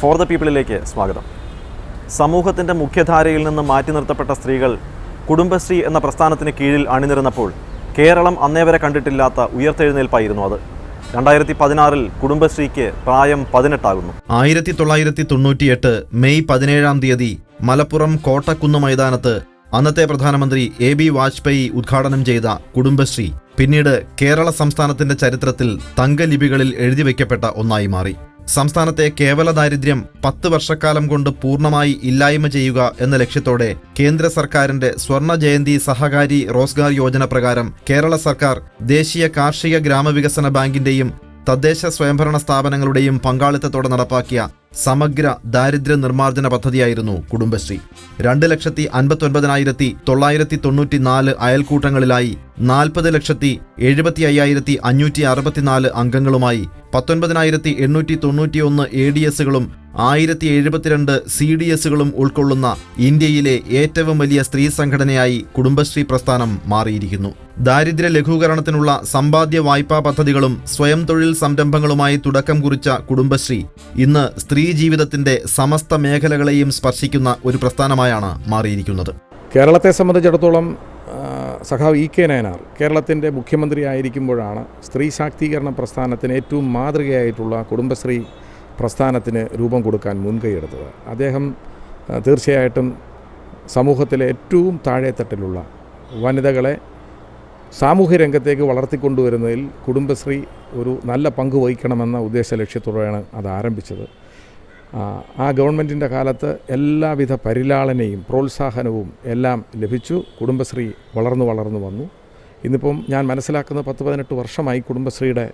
For the പീപ്പിളിലേക്ക് സ്വാഗതം. സമൂഹത്തിന്റെ മുഖ്യധാരയിൽ നിന്ന് മാറ്റി നിർത്തപ്പെട്ട സ്ത്രീകൾ കുടുംബശ്രീ എന്ന പ്രസ്ഥാനത്തിന് കീഴിൽ അണിനിരുന്നപ്പോൾ കേരളം അന്നേവരെ കണ്ടിട്ടില്ലാത്ത ഉയർത്തെഴുന്നേൽപ്പായിരുന്നു അത്. രണ്ടായിരത്തി പതിനാറിൽ കുടുംബശ്രീക്ക് പ്രായം പതിനെട്ടാകുന്നു. ആയിരത്തി തൊള്ളായിരത്തി തൊണ്ണൂറ്റിയെട്ട് മെയ് പതിനേഴാം തീയതി മലപ്പുറം കോട്ടക്കുന്ന് മൈതാനത്ത് അന്നത്തെ പ്രധാനമന്ത്രി എ ബി വാജ്പേയി ഉദ്ഘാടനം ചെയ്ത കുടുംബശ്രീ പിന്നീട് കേരള സംസ്ഥാനത്തിന്റെ ചരിത്രത്തിൽ തങ്കലിപികളിൽ എഴുതിവെക്കപ്പെട്ട ഒന്നായി മാറി. സംസ്ഥാനത്തെ കേവല ദാരിദ്ര്യം പത്ത് വർഷക്കാലം കൊണ്ട് പൂർണമായി ഇല്ലായ്മ ചെയ്യുക എന്ന ലക്ഷ്യത്തോടെ കേന്ദ്ര സർക്കാരിന്റെ സ്വർണ ജയന്തി സഹകാരി റോസ്ഗാർ യോജന പ്രകാരം കേരള സർക്കാർ ദേശീയ കാർഷിക ഗ്രാമവികസന ബാങ്കിന്റെയും തദ്ദേശ സ്വയംഭരണ സ്ഥാപനങ്ങളുടെയും പങ്കാളിത്തത്തോടെ നടപ്പാക്കിയ സമഗ്ര ദാരിദ്ര്യ നിർമ്മാർജന പദ്ധതിയായിരുന്നു കുടുംബശ്രീ. രണ്ട് ലക്ഷത്തി അൻപത്തൊൻപതിനായിരത്തി തൊള്ളായിരത്തി തൊണ്ണൂറ്റി നാല് അയൽക്കൂട്ടങ്ങളിലായി നാൽപ്പത് ലക്ഷത്തി എഴുപത്തി അയ്യായിരത്തി അഞ്ഞൂറ്റി അറുപത്തിനാല് അംഗങ്ങളുമായി പത്തൊൻപതിനായിരത്തി എണ്ണൂറ്റി തൊണ്ണൂറ്റിയൊന്ന് എ ഡി എസുകളും ആയിരത്തി എഴുപത്തിരണ്ട് സി ഡി എസുകളും ഉൾക്കൊള്ളുന്ന ഇന്ത്യയിലെ ഏറ്റവും വലിയ സ്ത്രീ സംഘടനയായി കുടുംബശ്രീ പ്രസ്ഥാനം മാറിയിരിക്കുന്നു. ദാരിദ്ര്യ ലഘൂകരണത്തിനുള്ള സമ്പാദ്യ വായ്പാ പദ്ധതികളും സ്വയം തൊഴിൽ സംരംഭങ്ങളുമായി തുടക്കം കുറിച്ച കുടുംബശ്രീ ഇന്ന് സ്ത്രീ ജീവിതത്തിന്റെ സമസ്ത മേഖലകളെയും സ്പർശിക്കുന്ന ഒരു പ്രസ്ഥാനമായാണ് മാറിയിരിക്കുന്നത്. കേരളത്തെ സംബന്ധിച്ചിടത്തോളം സഖാവ് ഇ കെ നയനാർ കേരളത്തിന്റെ മുഖ്യമന്ത്രി ആയിരിക്കുമ്പോഴാണ് സ്ത്രീ ശാക്തീകരണ പ്രസ്ഥാനത്തിന് ഏറ്റവും മാതൃകയായിട്ടുള്ള കുടുംബശ്രീ പ്രസ്ഥാനത്തിന് രൂപം കൊടുക്കാൻ മുൻകൈയെടുത്തത് അദ്ദേഹം തീർച്ചയായിട്ടും സമൂഹത്തിലെ ഏറ്റവും താഴെത്തട്ടിലുള്ള വനിതകളെ സാമൂഹ്യ രംഗത്തേക്ക് വളർത്തിക്കൊണ്ടുവരുന്നതിൽ കുടുംബശ്രീ ഒരു നല്ല പങ്ക് വഹിക്കണമെന്ന ഉദ്ദേശ ലക്ഷ്യത്തോടെയാണ് അത് ആരംഭിച്ചത്. ആ, ഗവൺമെന്റിന്റെ കാലത്ത് എല്ലാവിധ പരിലാളനയും പ്രോത്സാഹനവും എല്ലാം ലഭിച്ചു. കുടുംബശ്രീ വളർന്നു വളർന്നു വന്നു. ഇന്നിപ്പം ഞാൻ മനസ്സിലാക്കുന്ന പത്ത് പതിനെട്ട് വർഷമായി കുടുംബശ്രീയുടെ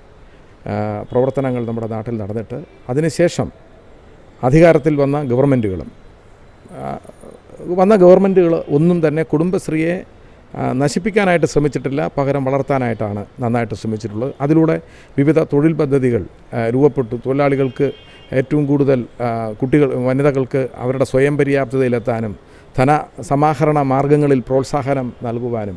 പ്രവർത്തനങ്ങൾ നമ്മുടെ നാട്ടിൽ നടന്നിട്ട്. അതിനുശേഷം അധികാരത്തിൽ വന്ന ഗവൺമെന്റുകളും വന്ന ഗവൺമെന്റുകൾ ഒന്നും തന്നെ കുടുംബശ്രീയെ നശിപ്പിക്കാനായിട്ട് ശ്രമിച്ചിട്ടില്ല. പകരം വളർത്താനായിട്ടാണ് നന്നായിട്ട് ശ്രമിച്ചിട്ടുള്ളത്. അതിലൂടെ വിവിധ തൊഴിൽ പദ്ധതികൾ രൂപപ്പെട്ടു. തൊഴിലാളികൾക്ക് ഏറ്റവും കൂടുതൽ കുട്ടികൾ വനിതകൾക്ക് അവരുടെ സ്വയം പര്യാപ്തതയിലെത്താനും ധന സമാഹരണ മാർഗങ്ങളിൽ പ്രോത്സാഹനം നൽകുവാനും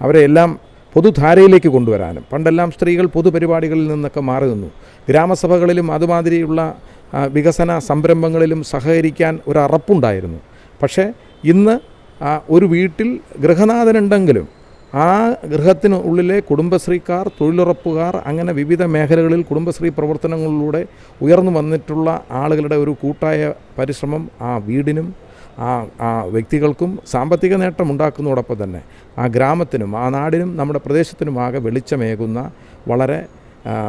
അവരെ എല്ലാം പൊതുധാരയിലേക്ക് കൊണ്ടുവരാനും. പണ്ടെല്ലാം സ്ത്രീകൾ പൊതുപരിപാടികളിൽ നിന്നൊക്കെ മാറി നിന്നു. ഗ്രാമസഭകളിലും അതുമാതിരിയുള്ള വികസന സംരംഭങ്ങളിലും സഹകരിക്കാൻ ഒരു പക്ഷേ ഇന്ന് ഒരു വീട്ടിൽ ഗൃഹനാഥനുണ്ടെങ്കിലും ആ ഗൃഹത്തിന് ഉള്ളിലെ കുടുംബശ്രീക്കാർ തൊഴിലുറപ്പുകാർ അങ്ങനെ വിവിധ മേഖലകളിൽ കുടുംബശ്രീ പ്രവർത്തനങ്ങളിലൂടെ ഉയർന്നു വന്നിട്ടുള്ള ആളുകളുടെ ഒരു കൂട്ടായ പരിശ്രമം ആ വീടിനും ആ ആ വ്യക്തികൾക്കും സാമ്പത്തിക നേട്ടം ഉണ്ടാക്കുന്നതോടൊപ്പം തന്നെ ആ ഗ്രാമത്തിനും ആ നാടിനും നമ്മുടെ പ്രദേശത്തിനുമാകെ വെളിച്ചമേകുന്ന വളരെ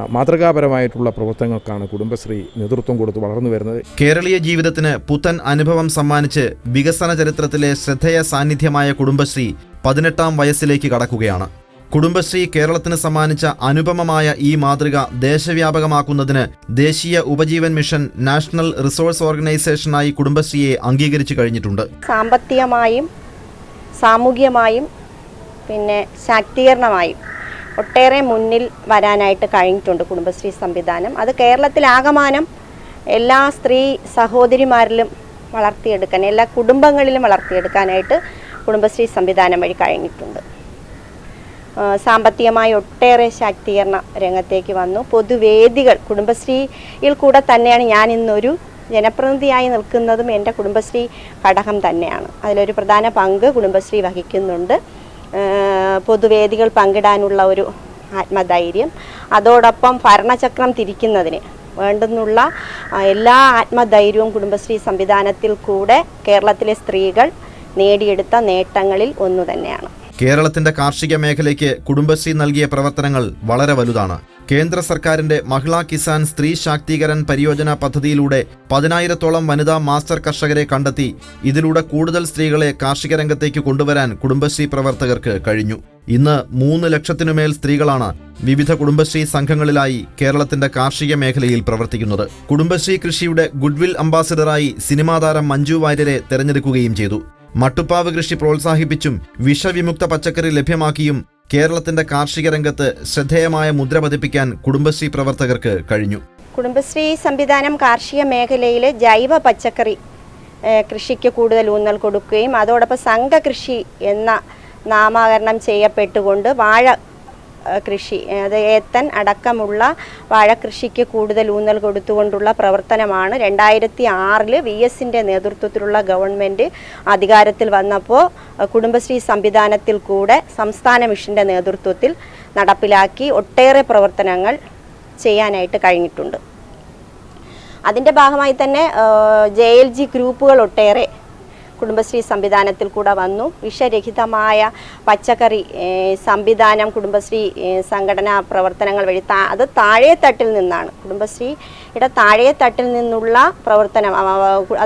മാതൃകാപരമായിട്ടുള്ള പ്രവർത്തനങ്ങൾക്കാണ് കുടുംബശ്രീ നേതൃത്വം കൊടുത്ത് വളർന്നു വരുന്നത്. കേരളീയ ജീവിതത്തിന് പുത്തൻ അനുഭവം സമ്മാനിച്ച് വികസന ചരിത്രത്തിലെ ശ്രദ്ധേയ സാന്നിധ്യമായ കുടുംബശ്രീ പതിനെട്ടാം വയസ്സിലേക്ക് കടക്കുകയാണ്. കുടുംബശ്രീ കേരളത്തിന് സമ്മാനിച്ച അനുപമമായ ഈ മാതൃക ദേശവ്യാപകമാക്കുന്നതിന് ദേശീയ ഉപജീവൻ മിഷൻ നാഷണൽ റിസോഴ്സ് ഓർഗനൈസേഷനായി കുടുംബശ്രീയെ അംഗീകരിച്ചു കഴിഞ്ഞിട്ടുണ്ട്. സാമ്പത്തികമായും സാമൂഹികമായും പിന്നെ ശാക്തീകരണമായും ഒട്ടേറെ മുന്നിൽ വരാനായിട്ട് കഴിഞ്ഞിട്ടുണ്ട് കുടുംബശ്രീ സംവിധാനം. അത് കേരളത്തിലാകമാനം എല്ലാ സ്ത്രീ സഹോദരിമാരിലും വളർത്തിയെടുക്കാൻ എല്ലാ കുടുംബങ്ങളിലും വളർത്തിയെടുക്കാനായിട്ട് കുടുംബശ്രീ സംവിധാനം വഴി കഴിഞ്ഞിട്ടുണ്ട്. സാമ്പത്തികമായി ഒട്ടേറെ ശാക്തീകരണ രംഗത്തേക്ക് വന്നു. പൊതുവേദികൾ കുടുംബശ്രീയിൽ കൂടെ തന്നെയാണ് ഞാൻ ഇന്നൊരു ജനപ്രതിനിധിയായി നിൽക്കുന്നതും എന്റെ കുടുംബശ്രീ ഘടകം തന്നെയാണ്. അതിലൊരു പ്രധാന പങ്ക് കുടുംബശ്രീ വഹിക്കുന്നുണ്ട്. പൊതുവേദികൾ പങ്കിടാനുള്ള ഒരു ആത്മധൈര്യം. അതോടൊപ്പം ഭരണചക്രം തിരിക്കുന്നതിന് വേണ്ടുന്നുള്ള എല്ലാ ആത്മധൈര്യവും കുടുംബശ്രീ സംവിധാനത്തിൽ കൂടെ കേരളത്തിലെ സ്ത്രീകൾ നേടിയെടുത്ത നേട്ടങ്ങളിൽ ഒന്നു തന്നെയാണ്. കേരളത്തിന്റെ കാർഷിക മേഖലയ്ക്ക് കുടുംബശ്രീ നൽകിയ പ്രവർത്തനങ്ങൾ വളരെ വലുതാണ്. കേന്ദ്ര സർക്കാരിന്റെ മഹിളാ കിസാൻ സ്ത്രീ ശാക്തീകരൺ പരിയോജന പദ്ധതിയിലൂടെ പതിനായിരത്തോളം വനിതാ മാസ്റ്റർ കർഷകരെ കണ്ടെത്തി ഇതിലൂടെ കൂടുതൽ സ്ത്രീകളെ കാർഷിക രംഗത്തേക്ക് കൊണ്ടുവരാൻ കുടുംബശ്രീ പ്രവർത്തകർക്ക് കഴിഞ്ഞു. ഇന്ന് മൂന്ന് ലക്ഷത്തിനുമേൽ സ്ത്രീകളാണ് വിവിധ കുടുംബശ്രീ സംഘങ്ങളിലായി കേരളത്തിന്റെ കാർഷിക മേഖലയിൽ പ്രവർത്തിക്കുന്നത്. കുടുംബശ്രീ കൃഷിയുടെ ഗുഡ്വിൽ അംബാസിഡറായി സിനിമാതാരം മഞ്ജു വാര്യരെ തെരഞ്ഞെടുക്കുകയും ചെയ്തു. മട്ടുപ്പാവ് കൃഷി പ്രോത്സാഹിപ്പിച്ചും വിഷവിമുക്ത പച്ചക്കറി ലഭ്യമാക്കിയും കേരളത്തിന്റെ കാർഷിക രംഗത്ത് ശ്രദ്ധേയമായ മുദ്ര പതിപ്പിക്കാൻ കുടുംബശ്രീ പ്രവർത്തകർക്ക് കഴിഞ്ഞു. കുടുംബശ്രീ സംവിധാനം കാർഷിക മേഖലയിൽ ജൈവ പച്ചക്കറി കൃഷിക്ക് കൂടുതൽ ഊന്നൽ കൊടുക്കുകയും അതോടൊപ്പം സംഘകൃഷി എന്ന നാമകരണം ചെയ്യപ്പെട്ടുകൊണ്ട് വാഴ കൃഷി അത് ഏത്തൻ അടക്കമുള്ള വാഴക്കൃഷിക്ക് കൂടുതൽ ഊന്നൽ കൊടുത്തുകൊണ്ടുള്ള പ്രവർത്തനമാണ്. രണ്ടായിരത്തി ആറിൽ വി എസിന്റെ നേതൃത്വത്തിലുള്ള ഗവൺമെന്റ് അധികാരത്തിൽ വന്നപ്പോൾ കുടുംബശ്രീ സംവിധാനത്തിൽ കൂടെ സംസ്ഥാന മിഷന്റെ നേതൃത്വത്തിൽ നടപ്പിലാക്കി ഒട്ടേറെ പ്രവർത്തനങ്ങൾ ചെയ്യാനായിട്ട് കഴിഞ്ഞിട്ടുണ്ട്. അതിന്റെ ഭാഗമായി തന്നെ ജെ എൽ ജി ഗ്രൂപ്പുകൾ ഒട്ടേറെ കുടുംബശ്രീ സംവിധാനത്തിൽ കൂടെ വന്നു. വിഷരഹിതമായ പച്ചക്കറി സംവിധാനം കുടുംബശ്രീ സംഘടനാ പ്രവർത്തനങ്ങൾ വഴി അത് താഴെ തട്ടിൽ നിന്നാണ്. കുടുംബശ്രീയുടെ താഴെ തട്ടിൽ നിന്നുള്ള പ്രവർത്തനം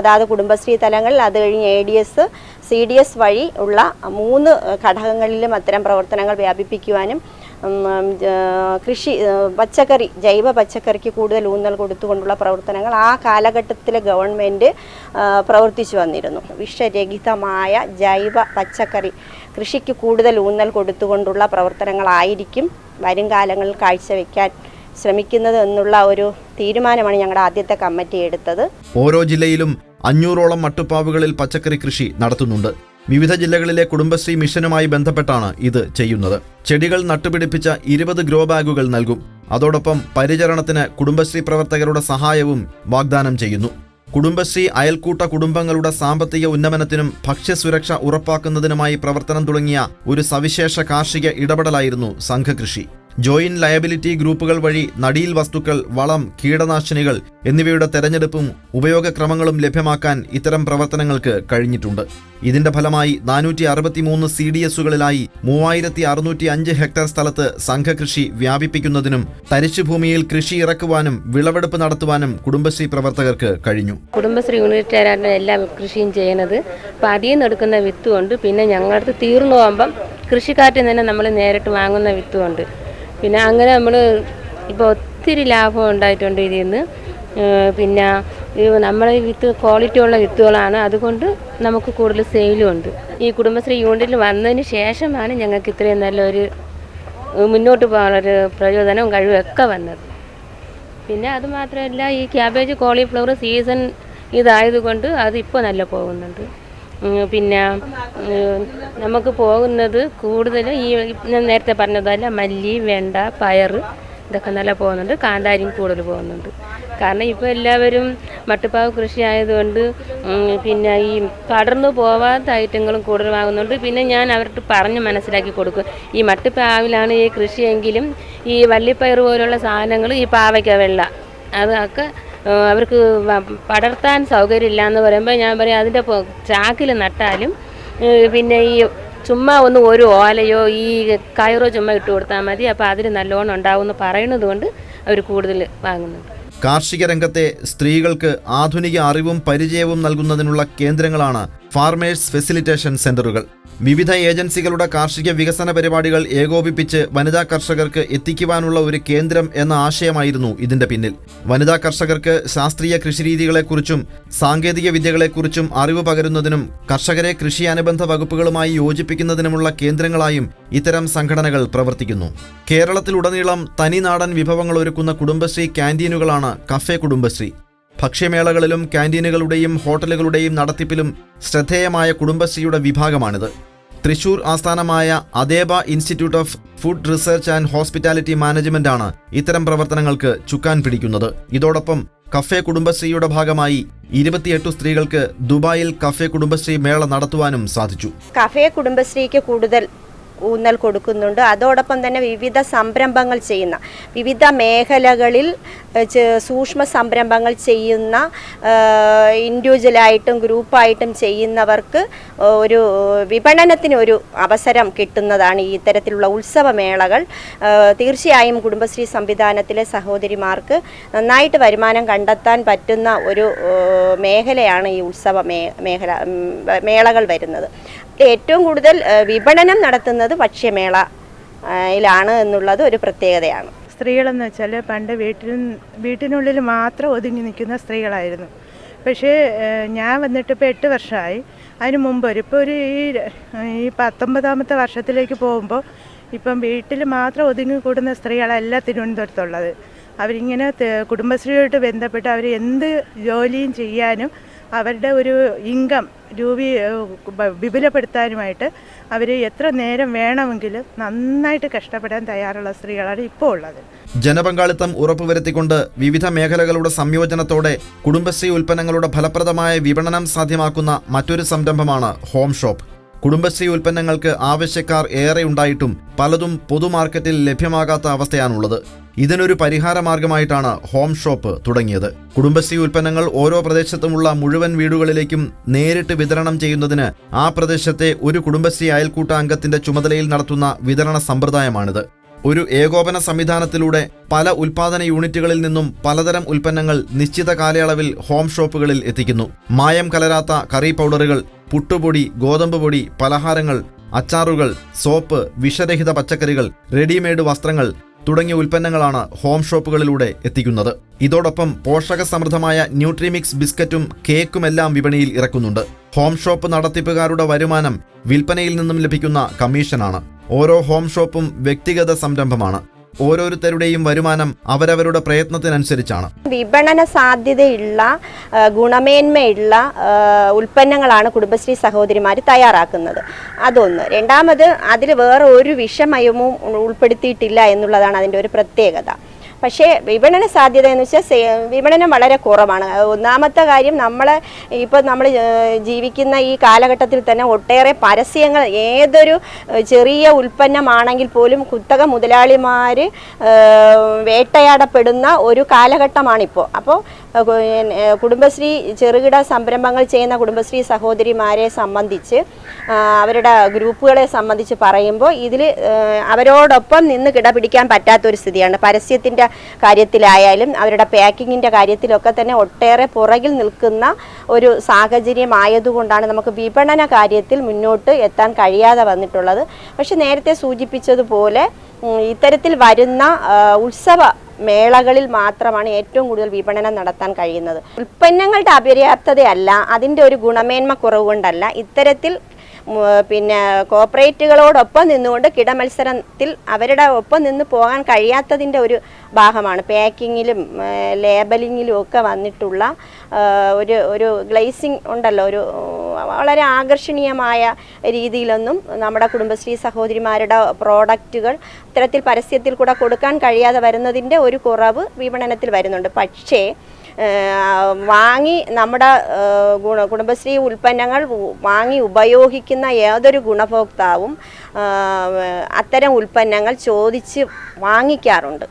അതായത് കുടുംബശ്രീ തലങ്ങളിൽ അത് കഴിഞ്ഞ് A D S C D S വഴി ഉള്ള മൂന്ന് ഘടകങ്ങളിലും അത്തരം പ്രവർത്തനങ്ങൾ വ്യാപിപ്പിക്കുവാനും കൃഷി പച്ചക്കറി ജൈവ പച്ചക്കറിക്ക് കൂടുതൽ ഊന്നൽ കൊടുത്തുകൊണ്ടുള്ള പ്രവർത്തനങ്ങൾ ആ കാലഘട്ടത്തിലെ ഗവൺമെന്റ് പ്രവർത്തിച്ചു വന്നിരുന്നു. വിഷരഹിതമായ ജൈവ പച്ചക്കറി കൃഷിക്ക് കൂടുതൽ ഊന്നൽ കൊടുത്തുകൊണ്ടുള്ള പ്രവർത്തനങ്ങളായിരിക്കും വരും കാലങ്ങളിൽ കാഴ്ചവെക്കാൻ ശ്രമിക്കുന്നത് എന്നുള്ള ഒരു തീരുമാനമാണ് ഞങ്ങളുടെ ആദ്യത്തെ കമ്മിറ്റി എടുത്തത്. ഓരോ ജില്ലയിലും അഞ്ഞൂറോളം മട്ടുപ്പാവുകളിൽ പച്ചക്കറി കൃഷി നടത്തുന്നുണ്ട്. വിവിധ ജില്ലകളിലെ കുടുംബശ്രീ മിഷനുമായി ബന്ധപ്പെട്ടാണ് ഇത് ചെയ്യുന്നത്. ചെടികൾ നട്ടുപിടിപ്പിച്ച ഇരുപത് ഗ്രോ ബാഗുകൾ നൽകും. അതോടൊപ്പം പരിചരണത്തിന് കുടുംബശ്രീ പ്രവർത്തകരുടെ സഹായവും വാഗ്ദാനം ചെയ്യുന്നു. കുടുംബശ്രീ അയൽക്കൂട്ട കുടുംബങ്ങളുടെ സാമ്പത്തിക ഉന്നമനത്തിനും ഭക്ഷ്യസുരക്ഷ ഉറപ്പാക്കുന്നതിനുമായി പ്രവർത്തനം തുടങ്ങിയ ഒരു സവിശേഷ കാർഷിക ഇടപെടലായിരുന്നു സംഘകൃഷി. ജോയിന്റ് ലയബിലിറ്റി ഗ്രൂപ്പുകൾ വഴി നടിയിൽ വസ്തുക്കൾ വളം കീടനാശിനികൾ എന്നിവയുടെ തെരഞ്ഞെടുപ്പും ഉപയോഗക്രമങ്ങളും ലഭ്യമാക്കാൻ ഇത്തരം പ്രവർത്തനങ്ങൾക്ക് കഴിഞ്ഞിട്ടുണ്ട്. ഇതിന്റെ ഫലമായി നാനൂറ്റി അറുപത്തിമൂന്ന് സി ഡി എസുകളിലായി മൂവായിരത്തി അറുന്നൂറ്റി അഞ്ച് ഹെക്ടർ സ്ഥലത്ത് സംഘകൃഷി വ്യാപിപ്പിക്കുന്നതിനും തരിശുഭൂമിയിൽ കൃഷി ഇറക്കുവാനും വിളവെടുപ്പ് നടത്തുവാനും കുടുംബശ്രീ പ്രവർത്തകർക്ക് കഴിഞ്ഞു. കുടുംബശ്രീ യൂണിറ്റുകാരാണ് എല്ലാം കൃഷിയും ചെയ്യുന്നത്. അപ്പോൾ അതിൽ നിന്ന് എടുക്കുന്ന വിത്തുമുണ്ട് പിന്നെ ഞങ്ങളുടെ തീർന്നു പോകുമ്പം കൃഷിക്കാറ്റിൽ തന്നെ നമ്മൾ നേരിട്ട് വാങ്ങുന്ന വിത്തുമുണ്ട് പിന്നെ അങ്ങനെ നമ്മൾ ഇപ്പോൾ ഒത്തിരി ലാഭം ഉണ്ടായിട്ടുണ്ട് ഇതിൽ നിന്ന് പിന്നെ നമ്മളെ വിത്ത് ക്വാളിറ്റി ഉള്ള വിത്തുകളാണ്. അതുകൊണ്ട് നമുക്ക് കൂടുതൽ സെയിലും ഉണ്ട്. ഈ കുടുംബശ്രീ യൂണിറ്റിൽ വന്നതിന് ശേഷമാണ് ഞങ്ങൾക്ക് ഇത്രയും നല്ലൊരു മുന്നോട്ട് പോകാനുള്ളൊരു പ്രചോദനവും കഴിവും ഒക്കെ വന്നത്. പിന്നെ അത് മാത്രമല്ല ഈ ക്യാബേജ് കോളിഫ്ലവർ സീസൺ ഇതായതുകൊണ്ട് അത് ഇപ്പോൾ നല്ല പോകുന്നുണ്ട്. പിന്നെ നമുക്ക് പോകുന്നത് കൂടുതലും ഈ ഞാൻ നേരത്തെ പറഞ്ഞതല്ല മല്ലി വെണ്ട പയർ ഇതൊക്കെ നല്ല പോകുന്നുണ്ട്. കാന്താരിയും കൂടുതൽ പോകുന്നുണ്ട്. കാരണം ഇപ്പോൾ എല്ലാവരും മട്ടുപ്പാവ് കൃഷി ആയതുകൊണ്ട് പിന്നെ ഈ പടർന്നു പോവാത്ത ഐറ്റങ്ങളും കൂടുതൽ വാങ്ങുന്നുണ്ട്. പിന്നെ ഞാൻ അവർക്ക് പറഞ്ഞ് മനസ്സിലാക്കി കൊടുക്കും ഈ മട്ടുപ്പാവിലാണ് ഈ കൃഷിയെങ്കിലും ഈ വള്ളിപ്പയർ പോലുള്ള സാധനങ്ങൾ ഈ പാവയ്ക്ക വെള്ള അതൊക്കെ അവർക്ക് പടർത്താൻ സൗകര്യമില്ല എന്ന് പറയുമ്പോൾ ഞാൻ പറയും അതിന്റെ ചാക്കിൽ നട്ടാലും പിന്നെ ഈ ചുമ്മാ ഒന്ന് ഒരു ഓലയോ ഈ കയറോ ചുമ്മാ ഇട്ട് കൊടുത്താൽ മതി. അപ്പോൾ അതിന് നല്ലോണം ഉണ്ടാവും എന്ന് പറയുന്നത് കൊണ്ട് അവർ കൂടുതൽ വാങ്ങുന്നുണ്ട്. കാർഷിക രംഗത്തെ സ്ത്രീകൾക്ക് ആധുനിക അറിവും പരിചയവും നൽകുന്നതിനുള്ള കേന്ദ്രങ്ങളാണ് ഫാർമേഴ്സ് ഫെസിലിറ്റേഷൻ സെന്ററുകൾ. വിവിധ ഏജൻസികളുടെ കാർഷിക വികസന പരിപാടികൾ ഏകോപിപ്പിച്ച് വനിതാ കർഷകർക്ക് എത്തിക്കുവാനുള്ള ഒരു കേന്ദ്രം എന്ന ആശയമായിരുന്നു ഇതിന്റെ പിന്നിൽ. വനിതാ കർഷകർക്ക് ശാസ്ത്രീയ കൃഷിരീതികളെക്കുറിച്ചും സാങ്കേതിക വിദ്യകളെക്കുറിച്ചും അറിവ് പകരുന്നതിനും കർഷകരെ കൃഷി അനുബന്ധ വകുപ്പുകളുമായി യോജിപ്പിക്കുന്നതിനുമുള്ള കേന്ദ്രങ്ങളായും ഇത്തരം സംഘടനകൾ പ്രവർത്തിക്കുന്നു. കേരളത്തിലുടനീളം തനിനാടൻ വിഭവങ്ങൾ ഒരുക്കുന്ന കുടുംബശ്രീ ക്യാന്റീനുകളാണ് കഫേ കുടുംബശ്രീ. ഭക്ഷ്യമേളകളിലും ക്യാന്റീനുകളുടെയും ഹോട്ടലുകളുടെയും നടത്തിപ്പിലും ശ്രദ്ധേയമായ കുടുംബശ്രീയുടെ വിഭാഗമാണിത്. തൃശൂർ ആസ്ഥാനമായ അദേബ institute of food research and hospitality management ആണ് ഇത്തരം പ്രവർത്തനങ്ങൾക്ക് ചുക്കാൻ പിടിക്കുന്നത്. ഇതോടൊപ്പം കഫേ കുടുംബശ്രീയുടെ ഭാഗമായി ഇരുപത്തിയെട്ട് സ്ത്രീകൾക്ക് ദുബായിൽ കഫേ കുടുംബശ്രീ മേള നടത്തുവാനും സാധിച്ചു. കഫേ കുടുംബശ്രീക്ക് കൂടുതൽ ഊന്നൽ കൊടുക്കുന്നുണ്ട്. അതോടൊപ്പം തന്നെ വിവിധ സംരംഭങ്ങൾ ചെയ്യുന്ന വിവിധ മേഖലകളിൽ സൂക്ഷ്മ സംരംഭങ്ങൾ ചെയ്യുന്ന ഇൻഡിവിജ്വലായിട്ടും ഗ്രൂപ്പായിട്ടും ചെയ്യുന്നവർക്ക് ഒരു വിപണനത്തിന് ഒരു അവസരം കിട്ടുന്നതാണ് ഈ ഇത്തരത്തിലുള്ള ഉത്സവമേളകൾ. തീർച്ചയായും കുടുംബശ്രീ സംവിധാനത്തിലെ സഹോദരിമാർക്ക് നന്നായിട്ട് വരുമാനം കണ്ടെത്താൻ പറ്റുന്ന ഒരു മേഖലയാണ് ഈ ഉത്സവ മേഖല മേളകൾ വരുന്നത്. ഏറ്റവും കൂടുതൽ വിപണനം നടത്തുന്നത് ഭക്ഷ്യമേള യിലാണ് എന്നുള്ളത് ഒരു പ്രത്യേകതയാണ്. സ്ത്രീകളെന്ന് വെച്ചാൽ പണ്ട് വീട്ടിൽ വീട്ടിനുള്ളിൽ മാത്രം ഒതുങ്ങി നിൽക്കുന്ന സ്ത്രീകളായിരുന്നു. പക്ഷേ ഞാൻ വന്നിട്ട് ഇപ്പോൾ എട്ട് വർഷമായി അതിന് മുമ്പ് ഒരു ഇപ്പോൾ ഒരു ഈ ഈ പത്തൊമ്പതാമത്തെ വർഷത്തിലേക്ക് പോകുമ്പോൾ ഇപ്പം വീട്ടിൽ മാത്രം ഒതുങ്ങി കൂടുന്ന സ്ത്രീകളല്ല തിരുവനന്തപുരത്തുള്ളത്. അവരിങ്ങനെ കുടുംബശ്രീയുമായിട്ട് ബന്ധപ്പെട്ട് അവർ എന്ത് ജോലിയും ചെയ്യാനും അവരുടെ ഒരു ഇൻകം രൂപീ വിപുലപ്പെടുത്താനുമായിട്ട് അവർ എത്ര നേരം വേണമെങ്കിലും നന്നായിട്ട് കഷ്ടപ്പെടാൻ തയ്യാറുള്ള സ്ത്രീകളാണ് ഇപ്പോൾ ഉള്ളത്. ജനപങ്കാളിത്തം ഉറപ്പുവരുത്തിക്കൊണ്ട് വിവിധ മേഖലകളുടെ സംയോജനത്തോടെ കുടുംബശ്രീ ഉൽപ്പന്നങ്ങളുടെ ഫലപ്രദമായ വിപണനം സാധ്യമാക്കുന്ന മറ്റൊരു സംരംഭമാണ് ഹോം ഷോപ്പ്. കുടുംബശ്രീ ഉൽപ്പന്നങ്ങൾക്ക് ആവശ്യക്കാർ ഏറെ ഉണ്ടായിട്ടും പലതും പൊതുമാർക്കറ്റിൽ ലഭ്യമാകാത്ത അവസ്ഥയാണുള്ളത്. ഇതിനൊരു പരിഹാര മാർഗമായിട്ടാണ് ഹോം ഷോപ്പ് തുടങ്ങിയത്. കുടുംബശ്രീ ഉൽപ്പന്നങ്ങൾ ഓരോ പ്രദേശത്തുമുള്ള മുഴുവൻ വീടുകളിലേക്കും നേരിട്ട് വിതരണം ചെയ്യുന്നതിന് ആ പ്രദേശത്തെ ഒരു കുടുംബശ്രീ അയൽക്കൂട്ട അംഗത്തിന്റെ ചുമതലയിൽ നടത്തുന്ന വിതരണ സമ്പ്രദായമാണിത്. ഒരു ഏകോപന സംവിധാനത്തിലൂടെ പല ഉൽപാദന യൂണിറ്റുകളിൽ നിന്നും പലതരം ഉൽപ്പന്നങ്ങൾ നിശ്ചിത കാലയളവിൽ ഹോം ഷോപ്പുകളിൽ എത്തിക്കുന്നു. മായം കലരാത്ത കറി പൗഡറുകൾ പുട്ടുപൊടി ഗോതമ്പ് പൊടി പലഹാരങ്ങൾ അച്ചാറുകൾ സോപ്പ് വിഷരഹിത പച്ചക്കറികൾ റെഡിമെയ്ഡ് വസ്ത്രങ്ങൾ തുടങ്ങിയ ഉൽപ്പന്നങ്ങളാണ് ഹോം ഷോപ്പുകളിലൂടെ എത്തിക്കുന്നത്. ഇതോടൊപ്പം പോഷക സമൃദ്ധമായ ന്യൂട്രിമിക്സ് ബിസ്ക്കറ്റും കേക്കുമെല്ലാം വിപണിയിൽ ഇറക്കുന്നുണ്ട്. ഹോം ഷോപ്പ് നടത്തിപ്പുകാരുടെ വരുമാനം വിൽപ്പനയിൽ നിന്നും ലഭിക്കുന്ന കമ്മീഷനാണ്. ഓരോ ഹോം ഷോപ്പും വ്യക്തിഗത സംരംഭമാണ്. ഓരോരുത്തരുടെയും വരുമാനം അവരവരുടെ പ്രയത്നത്തിനനുസരിച്ചാണ്. വിപണന സാധ്യതയുള്ള ഗുണമേന്മയുള്ള ഉൽപ്പന്നങ്ങളാണ് കുടുംബശ്രീ സഹോദരിമാർ തയ്യാറാക്കുന്നത്. അതൊന്ന്. രണ്ടാമത് അതിൽ വേറെ ഒരു വിഷമയവും ഉൾപ്പെടുത്തിയിട്ടില്ല എന്നുള്ളതാണ് അതിന്റെ ഒരു പ്രത്യേകത. പക്ഷേ വിപണന സാധ്യത എന്ന് വെച്ചാൽ വിപണനം വളരെ കുറവാണ്. ഒന്നാമത്തെ കാര്യം നമ്മൾ ഇപ്പോൾ നമ്മൾ ജീവിക്കുന്ന ഈ കാലഘട്ടത്തിൽ തന്നെ ഒട്ടേറെ പരസ്യങ്ങൾ ഏതൊരു ചെറിയ ഉൽപ്പന്നമാണെങ്കിൽ പോലും കുത്തക മുതലാളിമാർ വേട്ടയാടപ്പെടുന്ന ഒരു കാലഘട്ടമാണിപ്പോൾ അപ്പോൾ കുടുംബശ്രീ ചെറുകിട സംരംഭങ്ങൾ ചെയ്യുന്ന കുടുംബശ്രീ സഹോദരിമാരെ സംബന്ധിച്ച് അവരുടെ ഗ്രൂപ്പുകളെ സംബന്ധിച്ച് പറയുമ്പോൾ ഇതിൽ അവരോടൊപ്പം നിന്ന് കിടപിടിക്കാൻ പറ്റാത്തൊരു സ്ഥിതിയാണ്. പരസ്യത്തിന്റെ കാര്യത്തിലായാലും അവരുടെ പാക്കിങ്ങിന്റെ കാര്യത്തിലൊക്കെ തന്നെ ഒട്ടേറെ പുറകിൽ നിൽക്കുന്ന ഒരു സാഹചര്യമായതുകൊണ്ടാണ് നമുക്ക് വിപണന കാര്യത്തിൽ മുന്നോട്ട് എത്താൻ കഴിയാതെ വന്നിട്ടുള്ളത്. പക്ഷെ നേരത്തെ സൂചിപ്പിച്ചതുപോലെ ഇത്തരത്തിൽ വരുന്ന ഉത്സവ മേളകളിൽ മാത്രമാണ് ഏറ്റവും കൂടുതൽ വിപണനം നടത്താൻ കഴിയുന്നത്. ഉൽപ്പന്നങ്ങളുടെ അപര്യാപ്തതയല്ല അതിന്റെ ഒരു ഗുണമേന്മ കുറവ് കൊണ്ടല്ല ഇത്തരത്തിൽ പിന്നെ കോപ്പറേറ്റുകളോടൊപ്പം നിന്നുകൊണ്ട് കിടമത്സരത്തിൽ അവരുടെ ഒപ്പം നിന്ന് പോകാൻ കഴിയാത്തതിന്റെ ഒരു ഭാഗമാണ്. പാക്കിങ്ങിലും ലേബലിങ്ങിലും ഒക്കെ വന്നിട്ടുള്ള ഒരു ഒരു ഗ്ലേസിങ് ഉണ്ടല്ലോ ഒരു വളരെ ആകർഷണീയമായ രീതിയിലൊന്നും നമ്മുടെ കുടുംബശ്രീ സഹോദരിമാരുടെ പ്രോഡക്റ്റുകൾ ഇത്തരത്തിൽ പരസ്യത്തിൽ കൂടെ കൊടുക്കാൻ കഴിയാതെ വരുന്നതിന്റെ ഒരു കുറവ് വിപണനത്തിൽ വരുന്നുണ്ട്. പക്ഷേ വാങ്ങി നമ്മുടെ കുടുംബശ്രീ ഉൽപ്പന്നങ്ങൾ വാങ്ങി ഉപയോഗിക്കുന്ന ഏതൊരു ഗുണഭോക്താവും അത്തരം ഉൽപ്പന്നങ്ങൾ ചോദിച്ച് വാങ്ങിക്കാറുണ്ട്.